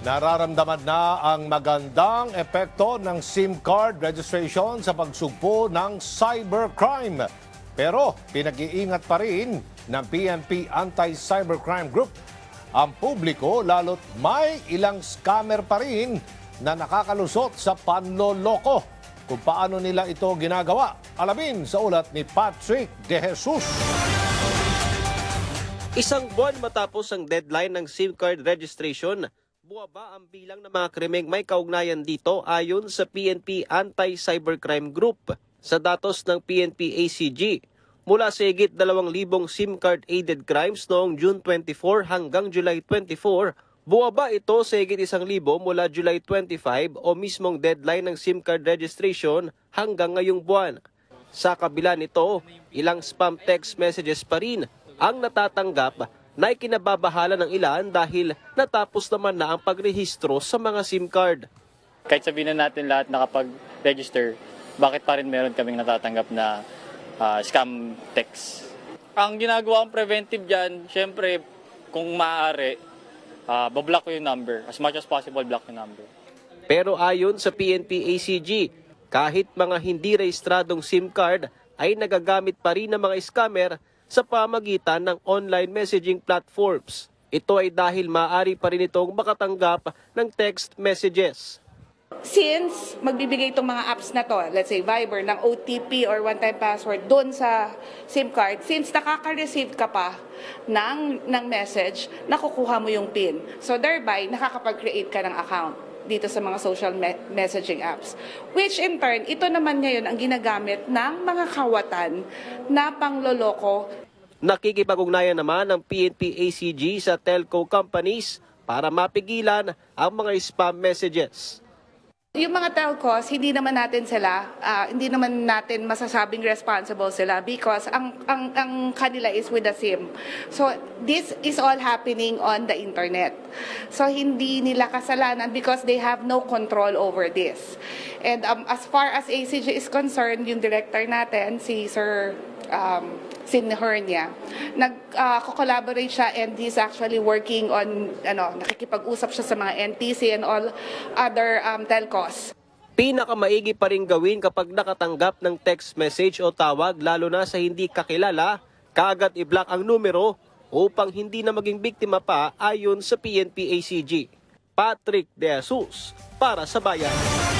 Nararamdaman na ang magandang epekto ng SIM card registration sa pagsugpo ng cybercrime. Pero pinag-iingat pa rin ng PNP Anti-Cybercrime Group ang publiko lalo't may ilang scammer pa rin na nakakalusot sa panloloko. Kung paano nila ito ginagawa, alamin sa ulat ni Patrick De Jesus. Isang buwan matapos ang deadline ng SIM card registration, buwaba ang bilang ng mga krimeng may kaugnayan dito ayon sa PNP Anti-Cybercrime Group. Sa datos ng PNP ACG, mula sa higit 2,000 SIM card aided crimes noong June 24 hanggang July 24, buwaba ito sa higit 1,000 mula July 25 o mismong deadline ng SIM card registration hanggang ngayong buwan. Sa kabila nito, ilang spam text messages pa rin ang natatanggap na ikinababahala ng ilan dahil natapos naman na ang pagrehistro sa mga SIM card. kahit sabihin na natin lahat nakapag-register, bakit pa rin meron kaming natatanggap na ah, scam text? Ang ginagawa kong preventive dyan, syempre, kung maaari, uh, bablock ko yung number. As much as possible, block yung number. Pero ayon sa PNP ACG, kahit mga hindi rehistradong SIM card ay nagagamit pa rin ng mga scammer sa pamagitan ng online messaging platforms. Ito ay dahil maaari pa rin itong makatanggap ng text messages. Since magbibigay itong mga apps na to, let's say Viber, ng OTP or one-time password doon sa SIM card, since nakaka-receive ka pa ng, ng message, nakukuha mo yung PIN. So thereby, nakakapag-create ka ng account dito sa mga social me- messaging apps. Which in turn, ito naman ngayon ang ginagamit ng mga kawatan na pangloloko Nakikipag-ugnayan naman ng PNP ACG sa telco companies para mapigilan ang mga spam messages. Yung mga telcos, hindi naman natin sila, ah, hindi naman natin masasabing responsible sila because ang, ang, ang kanila is with the SIM. So, this is all happening on the internet. So, hindi nila kasalanan because they have no control over this. And um, as far as ACG is concerned, yung director natin, si Sir um, Sidney Hernia, nag-collaborate siya and he's actually working on, ano, nakikipag-usap siya sa mga NTC and all other um, telcos. Pinakamaigi pa rin gawin kapag nakatanggap ng text message o tawag lalo na sa hindi kakilala, kaagad i-block ang numero upang hindi na maging biktima pa ayon sa PNP ACG. Patrick De Jesus para sa Bayan.